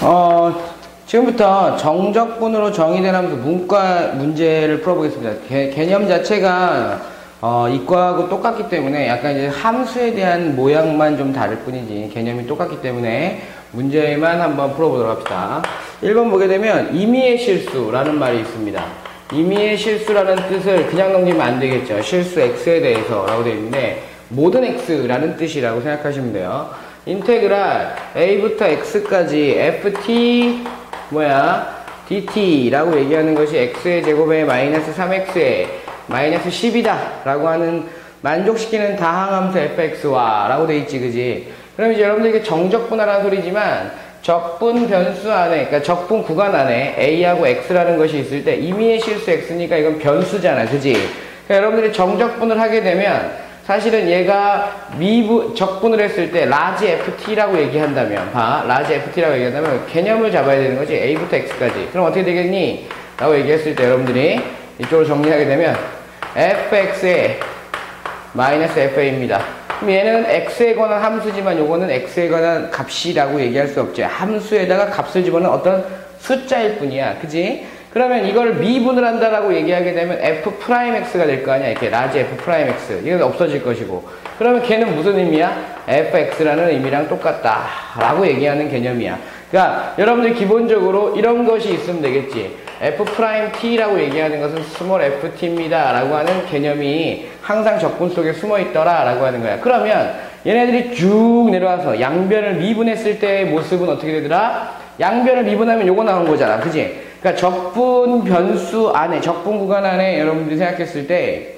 어, 지금부터 정적분으로 정의된 함수 문과 문제를 풀어보겠습니다. 개, 개념 자체가 어, 이과하고 똑같기 때문에 약간 이제 함수에 대한 모양만 좀 다를 뿐이지 개념이 똑같기 때문에 문제만 한번 풀어보도록 합시다. 1번 보게 되면 임의의 실수라는 말이 있습니다. 임의의 실수라는 뜻을 그냥 넘기면 안 되겠죠. 실수 x에 대해서 라고 되어 있는데 모든 x라는 뜻이라고 생각하시면 돼요. 인테그랄 a부터 x까지 ft 뭐야 dt라고 얘기하는 것이 x의 제곱에 마이너스 3x에 마이너스 10이다 라고 하는 만족시키는 다항함수 fx와 라고 돼 있지 그지? 그럼 이제 여러분들 이 정적분하라는 소리지만 적분 변수 안에 그러니까 적분 구간 안에 a하고 x라는 것이 있을 때 임의의 실수 x니까 이건 변수잖아 그지? 그러니까 여러분들이 정적분을 하게 되면 사실은 얘가 미분, 적분을 했을 때 라지 ft라고 얘기한다면, 봐. 라지 ft라고 얘기한다면 개념을 잡아야 되는 거지. a부터 x까지. 그럼 어떻게 되겠니? 라고 얘기했을 때 여러분들이 이쪽으로 정리하게 되면 fx의 마이너스 fa입니다. 그럼 얘는 x에 관한 함수지만 요거는 x에 관한 값이라고 얘기할 수 없죠. 함수에다가 값을 집어넣은 어떤 숫자일 뿐이야. 그지? 그러면 이걸 미분을 한다라고 얘기하게 되면 f 프라임 x가 될 거 아니야. 이렇게 라지 f 프라임 x. 이건 없어질 것이고. 그러면 걔는 무슨 의미야? fx라는 의미랑 똑같다. 라고 얘기하는 개념이야. 그러니까 여러분들 기본적으로 이런 것이 있으면 되겠지. f 프라임 t라고 얘기하는 것은 스몰 ft입니다. 라고 하는 개념이 항상 적분 속에 숨어 있더라. 라고 하는 거야. 그러면 얘네들이 쭉 내려와서 양변을 미분했을 때의 모습은 어떻게 되더라? 양변을 미분하면 요거 나온 거잖아. 그지? 그러니까 적분 변수 안에, 적분 구간 안에 여러분들이 생각했을 때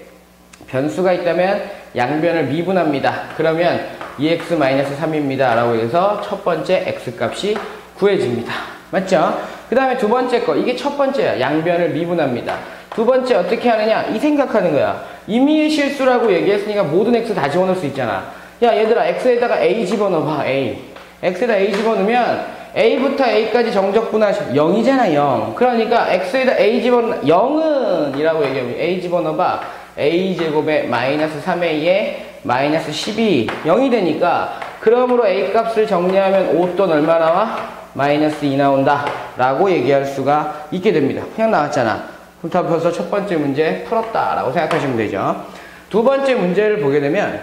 변수가 있다면 양변을 미분합니다. 그러면 2x-3입니다. 라고 해서 첫 번째 x값이 구해집니다. 맞죠? 그 다음에 두 번째 거, 이게 첫 번째야. 양변을 미분합니다. 두 번째 어떻게 하느냐? 이 생각하는 거야. 임의의 실수라고 얘기했으니까 모든 x 다 집어넣을 수 있잖아. 야, 얘들아, x에다가 a 집어넣어봐, a. x에다 a 집어넣으면 a부터 a까지 정적분하시 0이잖아 0 그러니까 x에다 a 집어넣 0은 이라고 얘기하면 a 집어넣어봐. A제곱에 마이너스 3a에 마이너스 12 0이 되니까 그러므로 a 값을 정리하면 5돈 얼마 나와? 마이너스 2 나온다. 라고 얘기할 수가 있게 됩니다. 그냥 나왔잖아. 그럼 다 벌써 첫 번째 문제 풀었다 라고 생각하시면 되죠. 두 번째 문제를 보게 되면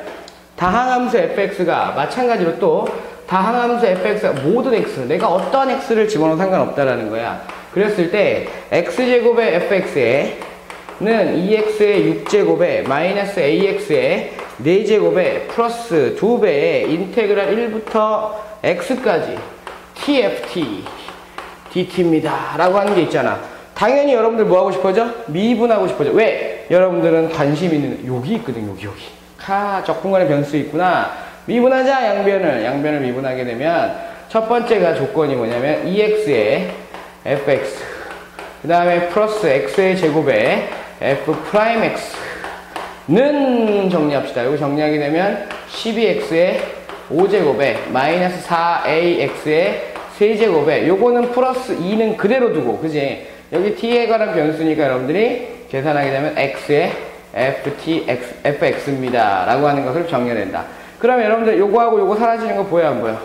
다항함수 fx가 마찬가지로 또 다 항함수 fx가 모든 x 내가 어떤 x를 집어넣어도 상관없다라는 거야. 그랬을 때 x제곱의 fx에 는 2x의 6제곱에 마이너스 ax의 4제곱에 플러스 2배의 인테그랄 1부터 x까지 tft dt입니다. 라고 하는 게 있잖아. 당연히 여러분들 뭐 하고 싶어져? 미분하고 싶어져. 왜? 여러분들은 관심 있는 여기 있거든 여기 여기. 카 적분간의 변수 있구나 미분하자 양변을 양변을 미분하게 되면 첫 번째가 조건이 뭐냐면 2x의 fx 그 다음에 플러스 x의 제곱에 f 프라임 x는 정리합시다. 이거 정리하게 되면 12x의 5제곱에 마이너스 4ax의 세제곱에 요거는 플러스 2는 그대로 두고 그지? 여기 t에 관한 변수니까 여러분들이 계산하게 되면 x의 ft x, fx입니다. 라고 하는 것을 정리해야 다 그러면 여러분들 요거하고 요거 사라지는 거 보여 안 보여?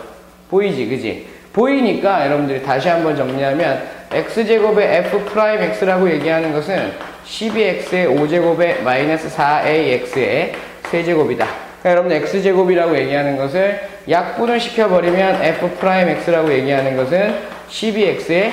보이지 그지? 보이니까 여러분들이 다시 한번 정리하면 x제곱의 f 프라임 x라고 얘기하는 것은 12x의 5제곱의 마이너스 4ax의 세제곱이다. 그러니까 여러분 x제곱이라고 얘기하는 것을 약분을 시켜버리면 f 프라임 x라고 얘기하는 것은 12x의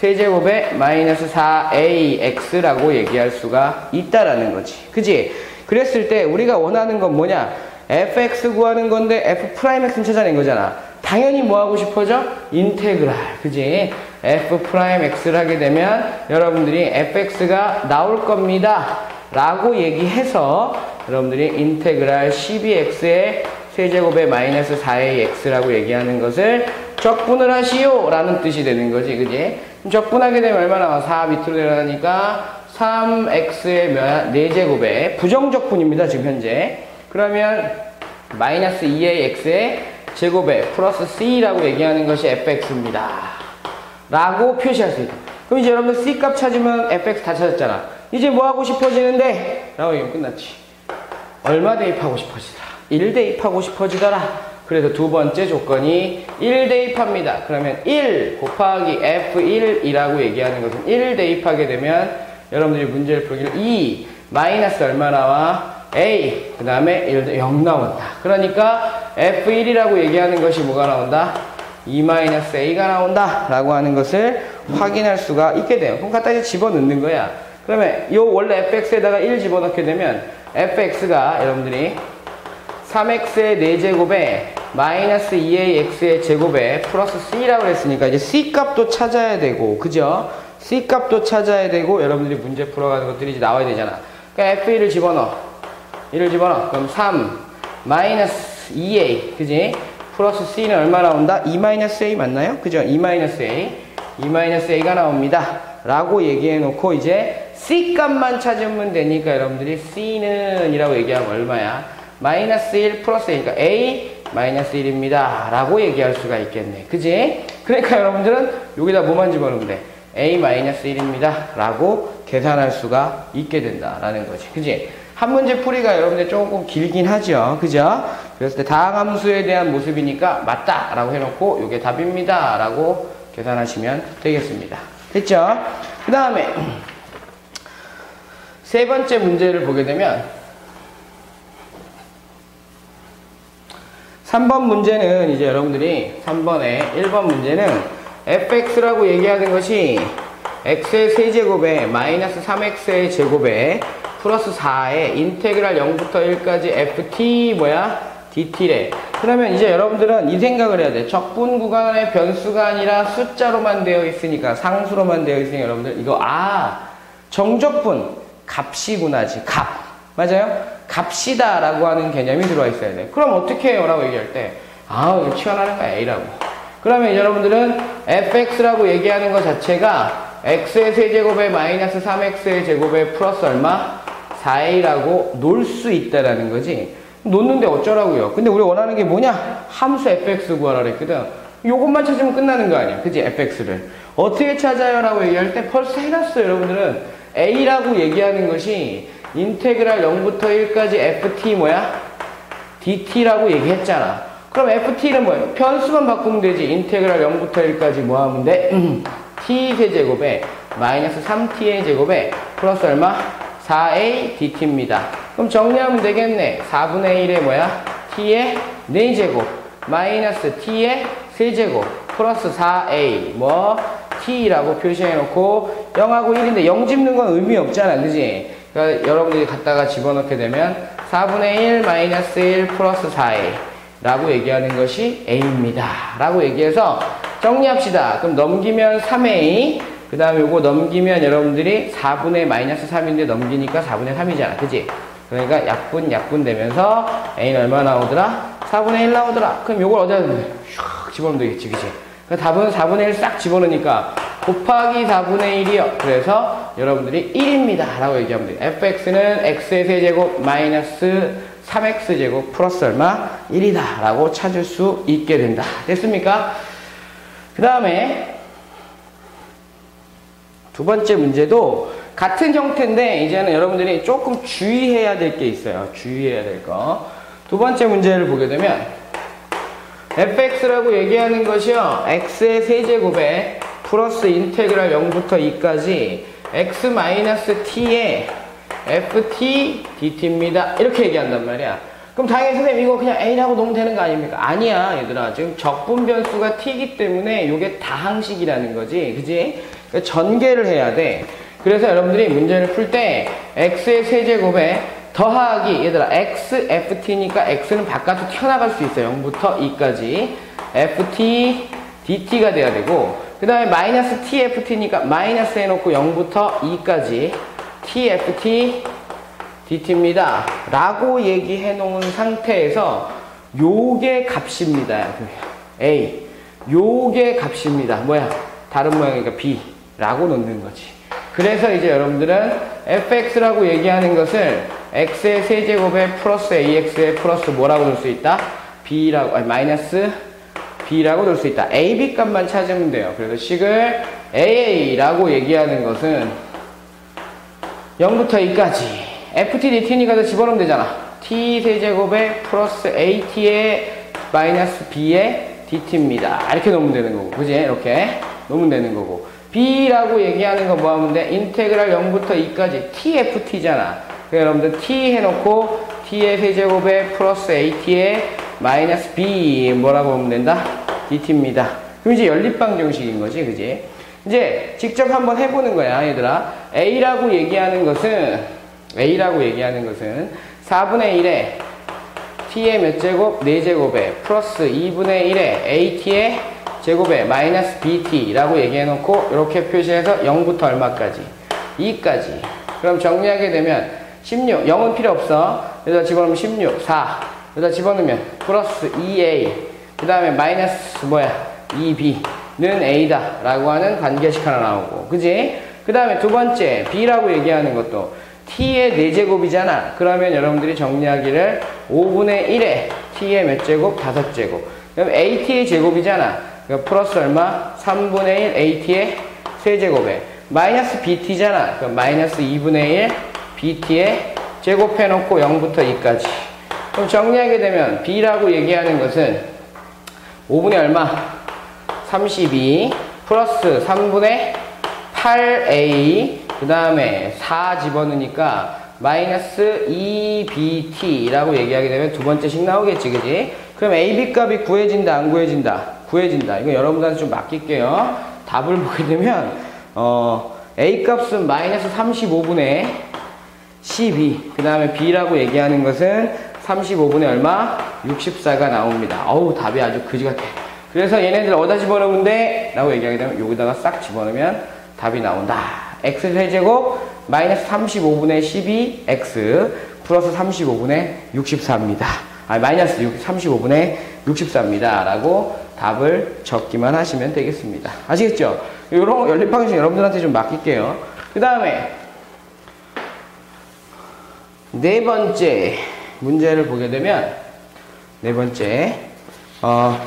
세제곱의 마이너스 4ax라고 얘기할 수가 있다라는 거지. 그지? 그랬을 때 우리가 원하는 건 뭐냐? Fx 구하는 건데 f 프라임 x는 찾아낸 거잖아. 당연히 뭐 하고 싶어져? 인테그랄. 그지? f 프라임 x를 하게 되면 여러분들이 fx가 나올 겁니다. 라고 얘기해서 여러분들이 인테그랄 12x의 세제곱의 마이너스 4의 x라고 얘기하는 것을 적분을 하시오 라는 뜻이 되는 거지 그지 적분하게 되면 얼마 나와 4 밑으로 내려가니까 3x의 몇 4제곱의 부정적분입니다 지금 현재 그러면 마이너스 2의 x의 제곱에 플러스 c라고 얘기하는 것이 fx입니다. 라고 표시할 수 있다. 그럼 이제 여러분들 c 값 찾으면 fx 다 찾았잖아. 이제 뭐 하고 싶어지는데? 라고 얘기하면 끝났지. 얼마 대입하고 싶어지더라. 1 대입하고 싶어지더라. 그래서 두 번째 조건이 1 대입합니다. 그러면 1 곱하기 F1이라고 얘기하는 것은 1 대입하게 되면 여러분들이 문제를 풀기를 2 마이너스 얼마 나와? A 그 다음에 1, 0 나온다. 그러니까 F1이라고 얘기하는 것이 뭐가 나온다? 2-a가 나온다 라고 하는 것을 확인할 수가 있게 돼요. 그럼 갖다 이제 집어넣는 거야. 그러면 요 원래 fx에다가 1 집어넣게 되면 fx가 여러분들이 3x의 4제곱에 마이너스 2ax의 제곱에 플러스 c라고 했으니까 이제 c 값도 찾아야 되고 그죠? c 값도 찾아야 되고 여러분들이 문제 풀어가는 것들이 이제 나와야 되잖아. 그러니까 f1을 집어넣어. 1을 집어넣어. 그럼 3 마이너스 2a 그지? 플러스 c는 얼마 나온다? 2 마이너스 a 맞나요? 그죠? 2 마이너스 a 2 마이너스 a가 나옵니다. 라고 얘기해 놓고 이제 c 값만 찾으면 되니까 여러분들이 c는 이라고 얘기하면 얼마야? 마이너스 1 플러스 1, 그러니까 a 마이너스 1입니다. 라고 얘기할 수가 있겠네. 그지? 그러니까 여러분들은 여기다 뭐만 집어넣으면 돼? a 마이너스 1입니다. 라고 계산할 수가 있게 된다라는 거지. 그지? 한 문제 풀이가 여러분들 조금 길긴 하죠. 그죠? 그랬을 때 다항함수에 대한 모습이니까 맞다 라고 해놓고 이게 답입니다 라고 계산하시면 되겠습니다. 됐죠? 그 다음에 세 번째 문제를 보게 되면 3번 문제는 이제 여러분들이 3번에 1번 문제는 fx라고 얘기하는 것이 x의 세제곱에 마이너스 3x의 제곱에 플러스 4에 인테그랄 0부터 1까지 ft 뭐야? dt래. 그러면 이제 여러분들은 이 생각을 해야 돼. 적분 구간의 변수가 아니라 숫자로만 되어 있으니까 상수로만 되어 있으니까 여러분들 이거 아 정적분 값이구나지 값 맞아요? 값이다 라고 하는 개념이 들어와 있어야 돼. 그럼 어떻게 해요? 라고 얘기할 때 아, 이거 튀어나오는 거야 A라고. 그러면 여러분들은 fx라고 얘기하는 것 자체가 x의 세제곱에 마이너스 3x의 제곱에 플러스 얼마? 4a라고 놓을 수 있다라는 거지. 놓는데 어쩌라고요? 근데 우리 원하는 게 뭐냐? 함수 fx 구하라 그랬거든. 요것만 찾으면 끝나는 거 아니야. 그지? fx를. 어떻게 찾아요? 라고 얘기할 때 벌써 해놨어요. 여러분들은 a라고 얘기하는 것이 인테그랄 0부터 1까지 ft 뭐야? dt라고 얘기했잖아. 그럼 ft는 뭐예요? 변수만 바꾸면 되지. 인테그랄 0부터 1까지 뭐 하면 돼? t 세제곱에 마이너스 3t의 제곱에 플러스 얼마? 4a dt입니다. 그럼 정리하면 되겠네. 4분의 1의 뭐야? t의 4제곱 마이너스 t의 세제곱 플러스 4a 뭐 t라고 표시해놓고 0하고 1인데 0 집는 건 의미 없잖아. 그지? 그러니까 여러분들이 갖다가 집어넣게 되면 4분의 1 마이너스 1 플러스 4a 라고 얘기하는 것이 a입니다. 라고 얘기해서 정리합시다. 그럼 넘기면 3a 그 다음에 이거 넘기면 여러분들이 4분의 마이너스 3인데 넘기니까 4분의 3이잖아. 그지? 그러니까 약분 약분 되면서 a는 얼마 나오더라? 4분의 1 나오더라. 그럼 이걸 어디다 슉 집어넣으면 되겠지. 그지? 그 답은 4분의 1 싹 집어넣으니까 곱하기 4분의 1이요. 그래서 여러분들이 1입니다. 라고 얘기하면 돼요. fx는 x의 세제곱 마이너스 3x제곱 플러스 얼마? 1이다. 라고 찾을 수 있게 된다. 됐습니까? 그 다음에 두 번째 문제도 같은 형태인데 이제는 여러분들이 조금 주의해야 될 게 있어요. 주의해야 될 거. 두 번째 문제를 보게 되면 fx라고 얘기하는 것이요. x의 세제곱에 플러스 인테그랄 0부터 2까지 x 마이너스 t의 ft dt입니다. 이렇게 얘기한단 말이야. 그럼 당연히 선생님 이거 그냥 a라고 놓으면 되는 거 아닙니까? 아니야 얘들아. 지금 적분 변수가 t이기 때문에 이게 다항식이라는 거지. 그지? 그러니까 전개를 해야 돼. 그래서 여러분들이 문제를 풀 때 x의 세제곱에 더하기 얘들아 x ft니까 x는 바깥으로 튀어나갈 수 있어요. 0부터 2까지 ft dt가 돼야 되고 그 다음에 마이너스 tft니까 마이너스 해놓고 0부터 2까지 tft dt입니다. 라고 얘기해 놓은 상태에서 요게 값입니다. a 요게 값입니다. 뭐야? 다른 모양이니까 b 라고 놓는 거지. 그래서 이제 여러분들은 fx라고 얘기하는 것을 x의 세제곱에 플러스 ax의 플러스 뭐라고 놓을 수 있다? b라고 아니 마이너스 b라고 놓을 수 있다. a, b 값만 찾으면 돼요. 그래서 식을 aa라고 얘기하는 것은 0부터 2까지 ft dt니까 집어넣으면 되잖아. t 세제곱에 플러스 at의 마이너스 b의 dt입니다. 이렇게 놓으면 되는 거고. 그지? 이렇게 놓으면 되는 거고. B라고 얘기하는 거 뭐 하면 돼? 인테그랄 0부터 2까지 tft잖아. 그래서 여러분들 t 해놓고 t의 세제곱에 플러스 at의 마이너스 b 뭐라고 보면 된다? dt입니다. 그럼 이제 연립방 정식인 거지, 그지? 이제 직접 한번 해보는 거야, 얘들아. a라고 얘기하는 것은 a라고 얘기하는 것은 4분의 1에 t의 몇 제곱? 4제곱에 플러스 2분의 1에 at의 제곱에 마이너스 bt 라고 얘기해 놓고 이렇게 표시해서 0부터 얼마까지? 2까지. 그럼 정리하게 되면 16, 0은 필요 없어. 여기다 집어넣으면 16, 4. 여기다 집어넣으면 플러스 2a. 그 다음에 마이너스 뭐야? 2b는 a다. 라고 하는 관계식 하나 나오고. 그지? 그 다음에 두 번째, b라고 얘기하는 것도 t의 4제곱이잖아. 그러면 여러분들이 정리하기를 5분의 1에 t의 몇 제곱? 5제곱. 그럼 at의 제곱이잖아. 그럼 플러스 얼마? 3분의 1 at의 세제곱에 마이너스 bt잖아. 그럼 마이너스 2분의 1 bt에 제곱해놓고 0부터 2까지. 그럼 정리하게 되면 b라고 얘기하는 것은 5분의 얼마? 32 플러스 3분의 8a 그 다음에 4 집어넣으니까 마이너스 2bt라고 얘기하게 되면 두 번째씩 나오겠지 그지? 그럼 ab 값이 구해진다 안 구해진다? 구해진다 이거 여러분들한테 좀 맡길게요 답을 보게 되면 어, a 값은 마이너스 35분의 12. 그 다음에 B라고 얘기하는 것은 35분의 얼마? 64가 나옵니다. 어우, 답이 아주 그지 같아. 그래서 얘네들 어디다 집어넣으면 돼? 라고 얘기하게 되면 여기다가 싹 집어넣으면 답이 나온다. x 세제곱 마이너스 35분의 12 x 플러스 35분의 64입니다. 아, 마이너스 6, 35분의 64입니다. 라고 답을 적기만 하시면 되겠습니다. 아시겠죠? 이런 연립 방식 여러분들한테 좀 맡길게요. 그 다음에 네 번째 문제를 보게 되면 네 번째 어,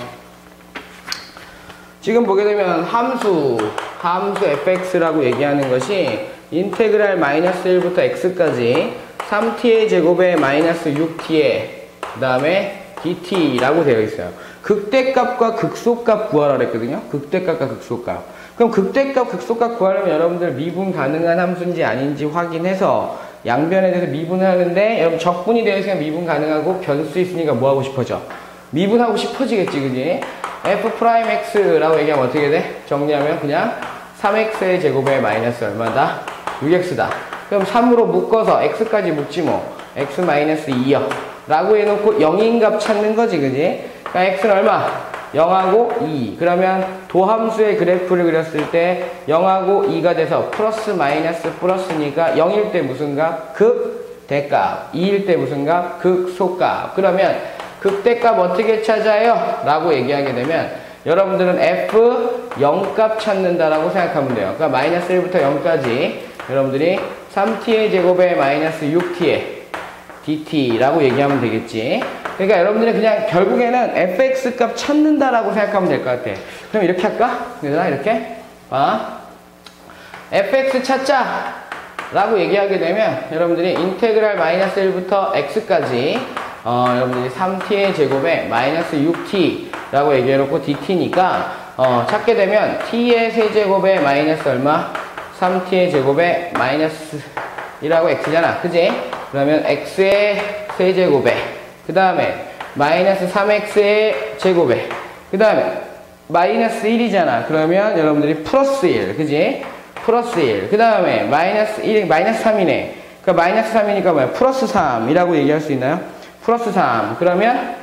지금 보게 되면 함수 함수 fx라고 얘기하는 것이 인테그랄 마이너스 1부터 x까지 3t의 제곱에 마이너스 6t의 그 다음에 dt라고 되어 있어요. 극대값과 극소값 구하라 그랬거든요. 극대값과 극소값. 그럼 극대값, 극소값 구하려면 여러분들 미분 가능한 함수인지 아닌지 확인해서 양변에 대해서 미분을 하는데 여러분 적분이 되어 있으면 미분 가능하고 변수 있으니까 뭐 하고 싶어져? 미분하고 싶어지겠지 그지? f 프라임 x라고 얘기하면 어떻게 돼? 정리하면 그냥 3x의 제곱에 마이너스 얼마다? 6x다. 그럼 3으로 묶어서 x까지 묶지 뭐. x 마이너스 2요. 라고 해놓고 0인 값 찾는 거지 그지? 그러니까 x는 얼마? 0하고 2. 그러면 도함수의 그래프를 그렸을 때 0하고 2가 돼서 플러스 마이너스 플러스니까 0일 때 무슨 값? 극 대값. 2일 때 무슨 값? 극소값. 그러면 극대값 어떻게 찾아요? 라고 얘기하게 되면 여러분들은 f 0값 찾는다라고 생각하면 돼요. 그러니까 마이너스 1부터 0까지 여러분들이 3t의 제곱에 마이너스 6t의 dt라고 얘기하면 되겠지. 그러니까 여러분들이 그냥 결국에는 fx 값 찾는다라고 생각하면 될 것 같아. 그럼 이렇게 할까? 얘들아 이렇게 아 fx 찾자 라고 얘기하게 되면 여러분들이 인테그랄 마이너스 1부터 x까지 어, 여러분들이 3t의 제곱에 마이너스 6t라고 얘기해놓고 dt니까 어, 찾게 되면 t의 세제곱에 마이너스 얼마? 3t의 제곱에 마이너스 1하고 x잖아. 그지? 그러면 x의 세제곱에 그 다음에 마이너스 3x의 제곱에 그 다음에 마이너스 1이잖아. 그러면 여러분들이 플러스 1. 그지? 플러스 1. 그 다음에 마이너스 1, 마이너스 3이네. 그러니까 마이너스 3이니까 뭐야? 플러스 3이라고 얘기할 수 있나요? 플러스 3. 그러면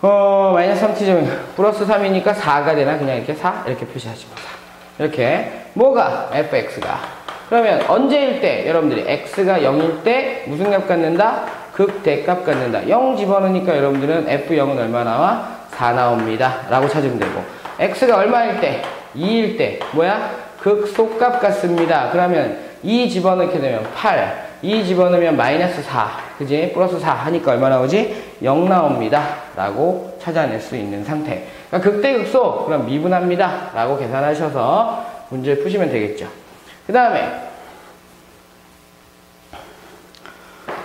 어, 마이너스 3t제곱 플러스 3이니까 4가 되나? 그냥 이렇게 4? 이렇게 표시하지 마. 이렇게 뭐가? fx가 그러면 언제일 때 여러분들이 x가 0일 때 무슨 값 갖는다? 극대값 갖는다. 0 집어넣으니까 여러분들은 f0은 얼마 나와? 4 나옵니다. 라고 찾으면 되고 x가 얼마일 때? 2일 때 뭐야? 극소값 같습니다. 그러면 2 집어넣게 되면 8 2 집어넣으면 마이너스 4 그지? 플러스 4 하니까 얼마 나오지? 0 나옵니다. 라고 찾아낼 수 있는 상태 그러니까 극대극소 그럼 미분합니다. 라고 계산하셔서 문제를 푸시면 되겠죠. 그 다음에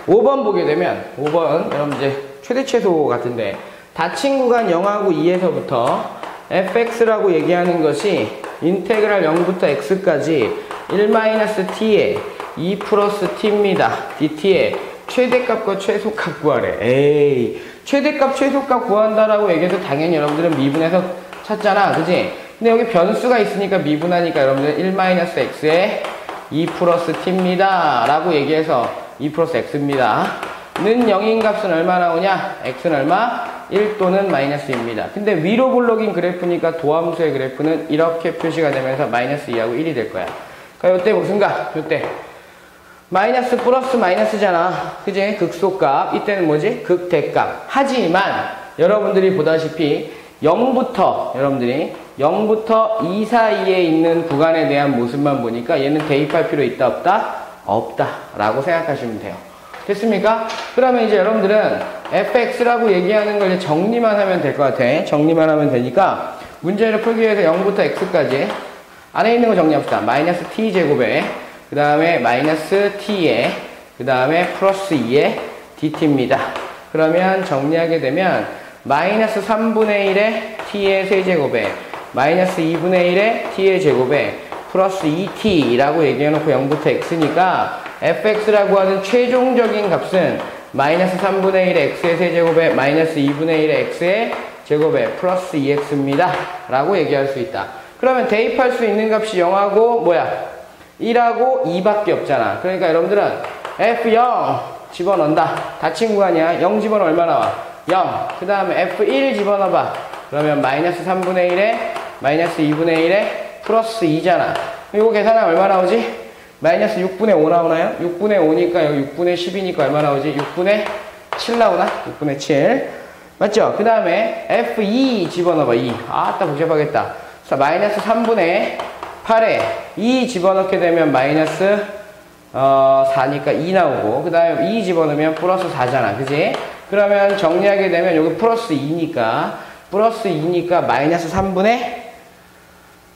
5번 보게 되면 5번 여러분 이제 최대 최소 같은데 닫힌 구간 0하고 2에서부터 fx라고 얘기하는 것이 인테그랄 0부터 x까지 1-t에 2 플러스 t입니다. dt의 최대값과 최소값 구하래. 에이, 최대값, 최소값 구한다라고 얘기해서 당연히 여러분들은 미분해서 찾잖아. 그지? 근데 여기 변수가 있으니까 미분하니까 여러분들 1-x에 2 플러스 t입니다. 라고 얘기해서 2 플러스 x입니다. 는 0인 값은 얼마 나오냐? x는 얼마? 1 또는 마이너스입니다. 근데 위로 볼록인 그래프니까 도함수의 그래프는 이렇게 표시가 되면서 마이너스 2하고 1이 될 거야. 그러니까 이때 무슨 값? 이때 마이너스 플러스 마이너스잖아. 그지? 극소값. 이때는 뭐지? 극대값. 하지만 여러분들이 보다시피 0부터 여러분들이 0부터 2 사이에 있는 구간에 대한 모습만 보니까 얘는 대입할 필요 있다 없다? 없다 라고 생각하시면 돼요. 됐습니까? 그러면 이제 여러분들은 fx라고 얘기하는 걸 정리만 하면 될 것 같아. 정리만 하면 되니까 문제를 풀기 위해서 0부터 x까지 안에 있는 거 정리합시다. 마이너스 t제곱에 그 다음에 마이너스 t에 그 다음에 플러스 2에 dt입니다. 그러면 정리하게 되면 마이너스 3분의 1에 t의 세제곱에 마이너스 2분의 1에 t의 제곱에 플러스 2t라고 얘기해놓고 0부터 x니까 fx라고 하는 최종적인 값은 마이너스 3분의 1의 x의 세제곱에 마이너스 2분의 1의 x의 제곱에 플러스 2x입니다. 라고 얘기할 수 있다. 그러면 대입할 수 있는 값이 0하고 뭐야? 1하고 2밖에 없잖아. 그러니까 여러분들은 f0 집어넣는다. 닫힌 구간이야. 0 집어넣어 얼마 나와? 0. 그 다음에 f1 집어넣어봐. 그러면 마이너스 3분의 1에 마이너스 2분의 1에 플러스 2잖아. 이거 계산하면 얼마 나오지? 마이너스 6분의 5 나오나요? 6분의 5니까 여기 6분의 10이니까 얼마 나오지? 6분의 7 나오나? 6분의 7. 맞죠? 그 다음에 F2 집어넣어봐. 2. 아따 복잡하겠다. 자, 마이너스 3분의 8에 2 집어넣게 되면 마이너스 어, 4니까 2 나오고 그 다음에 2 집어넣으면 플러스 4잖아. 그지? 그러면 정리하게 되면 여기 플러스 2니까 플러스 2니까 마이너스 3분의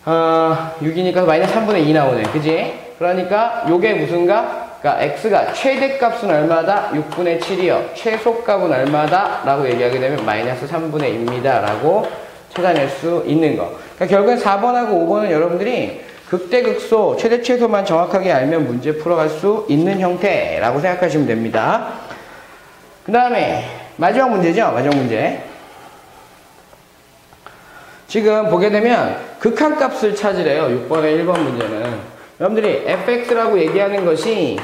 어, 6이니까 마이너스 3분의 2 나오네. 그지? 그러니까 요게 무슨가? 그러니까 x가 최대값은 얼마다? 6분의 7이요. 최소값은 얼마다? 라고 얘기하게 되면 마이너스 3분의 2입니다. 라고 찾아낼 수 있는 거. 그러니까 결국엔 4번하고 5번은 여러분들이 극대극소, 최대 최소만 정확하게 알면 문제 풀어갈 수 있는 형태라고 생각하시면 됩니다. 그 다음에 마지막 문제죠. 마지막 문제. 지금 보게 되면 극한값을 찾으래요. 6번의 1번 문제는. 여러분들이 fx라고 얘기하는 것이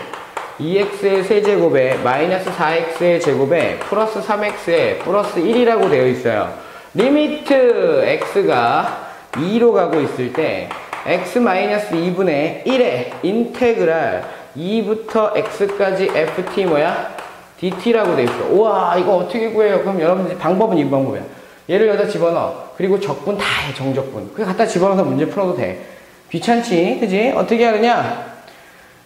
2x의 세제곱에 마이너스 4x의 제곱에 플러스 3x에 플러스 1이라고 되어 있어요. 리미트 x가 2로 가고 있을 때 x 마이너스 2분의 1의 인테그랄 2부터 x까지 ft 뭐야? dt라고 되어 있어. 우와 이거 어떻게 구해요? 그럼 여러분들 방법은 이 방법이야. 얘를 여기다 집어넣어. 그리고 적분 다 해, 정적분. 그게 갖다 집어넣어서 문제 풀어도 돼. 귀찮지? 그지? 어떻게 하느냐?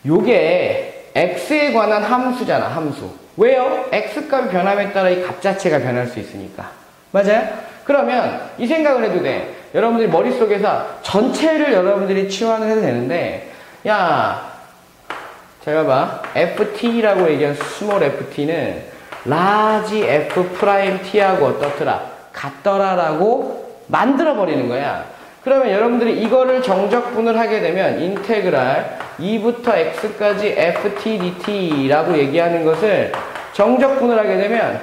요게 x에 관한 함수잖아, 함수. 왜요? x값이 변함에 따라 이 값 자체가 변할 수 있으니까. 맞아요? 그러면 이 생각을 해도 돼. 여러분들이 머릿속에서 전체를 여러분들이 치환을 해도 되는데, 야, 잘 봐봐. ft라고 얘기한 스몰 ft는 라지 f 프라임 t하고 어떻더라? 같더라라고 만들어 버리는 거야. 그러면 여러분들이 이거를 정적분을 하게 되면 인테그랄 2부터 x까지 ft dt라고 얘기하는 것을 정적분을 하게 되면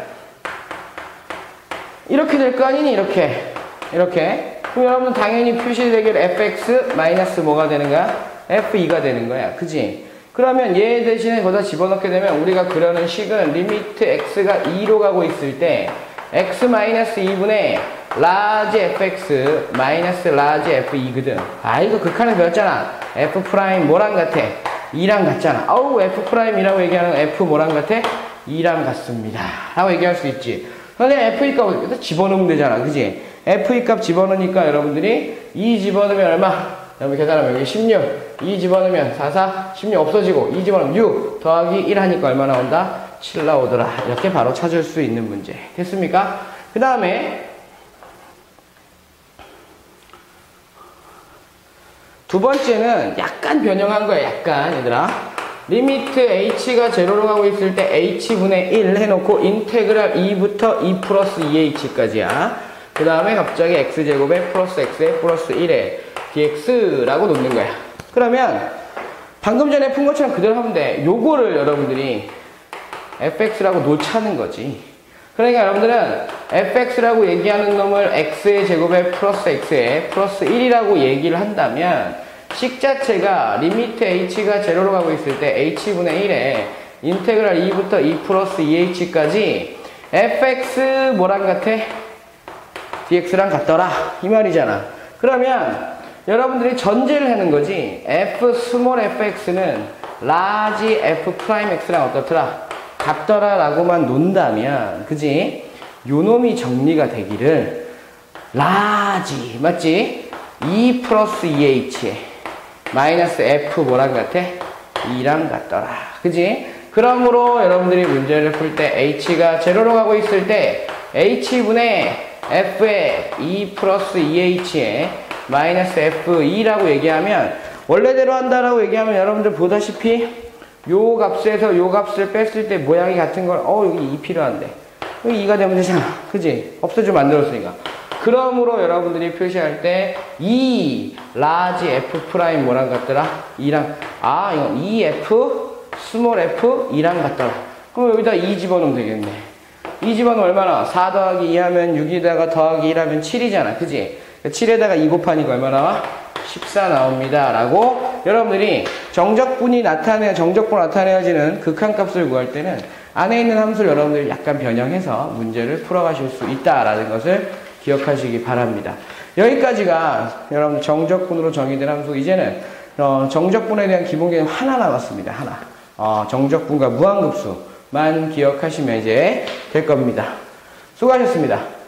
이렇게 될 거 아니니? 이렇게. 이렇게. 그럼 여러분 당연히 표시되길 fx 마이너스 뭐가 되는 거야? f2가 되는 거야. 그지? 그러면 얘 대신에 거기다 집어넣게 되면 우리가 그려는 식은 리미트 x가 2로 가고 있을 때 x 마이너스 2분의 라지 fx 마이너스 라지 f2거든. 아 이거 극한을 배웠잖아. f 프라임 뭐랑 같아? 2랑 같잖아. 아우 f 프라임이라고 얘기하는 f 뭐랑 같아? 2랑 같습니다. 라고 얘기할 수 있지. 근데 f 값을 집어넣으면 되잖아. 그지? f 값 집어넣으니까 여러분들이 2 집어넣으면 얼마? 여러분 계산하면 여기 16. 2 집어넣으면 4, 4, 16 없어지고 2 집어넣으면 6 더하기 1 하니까 얼마 나온다? 7 나오더라. 이렇게 바로 찾을 수 있는 문제. 됐습니까? 그 다음에 두 번째는 약간 변형한 거야. 약간 얘들아. 리미트 h가 제로로 가고 있을 때 h분의 1 해놓고 인테그랄 2부터 2 플러스 2h까지야. 그 다음에 갑자기 x제곱에 플러스 x에 플러스 1에 dx라고 놓는 거야. 그러면 방금 전에 푼 것처럼 그대로 하면 돼. 요거를 여러분들이 fx라고 놓자는 거지. 그러니까 여러분들은 fx라고 얘기하는 놈을 x의 제곱에 플러스 x에 플러스 1이라고 얘기를 한다면 식 자체가 리미트 h가 제로로 가고 있을 때 h분의 1에 인테그랄 2부터 2 플러스 2h까지 fx 뭐랑 같아? dx랑 같더라 이 말이잖아 그러면 여러분들이 전제를 하는 거지 f 스몰 fx는 라지 f 프라임 x랑 어떻더라? 같더라 라고만 논다면 그지? 요놈이 정리가 되기를 라지 맞지? 2 플러스 2h에 마이너스 f 뭐랑 같아? 2랑 같더라 그지? 그러므로 여러분들이 문제를 풀 때 h가 제로로 가고 있을 때 h분의 f에 2 플러스 2h에 마이너스 f2라고 얘기하면 원래대로 한다라고 얘기하면 여러분들 보다시피 요 값에서 요 값을 뺐을 때 모양이 같은 걸, 어, 여기 2 필요한데. 여기 2가 되면 되잖아. 그지? 없어져 만들었으니까. 그러므로 여러분들이 표시할 때, 2, 라지 F 프라임 뭐랑 같더라? 2랑, 아, 이건 2F, 스몰 F, 2랑 같더라. 그럼 여기다 2 집어넣으면 되겠네. 2 집어넣으면 얼마나? 4 더하기 2 하면 6에다가 더하기 1 하면 7이잖아. 그지? 7에다가 2 곱하니까 얼마 나와? 14 나옵니다. 라고 여러분들이 정적분이 나타내, 정적분 나타내어지는 극한값을 구할 때는 안에 있는 함수를 여러분들이 약간 변형해서 문제를 풀어가실 수 있다라는 것을 기억하시기 바랍니다. 여기까지가 여러분 정적분으로 정의된 함수 이제는 어, 정적분에 대한 기본 개념 하나 남았습니다. 하나. 어, 정적분과 무한급수만 기억하시면 이제 될 겁니다. 수고하셨습니다.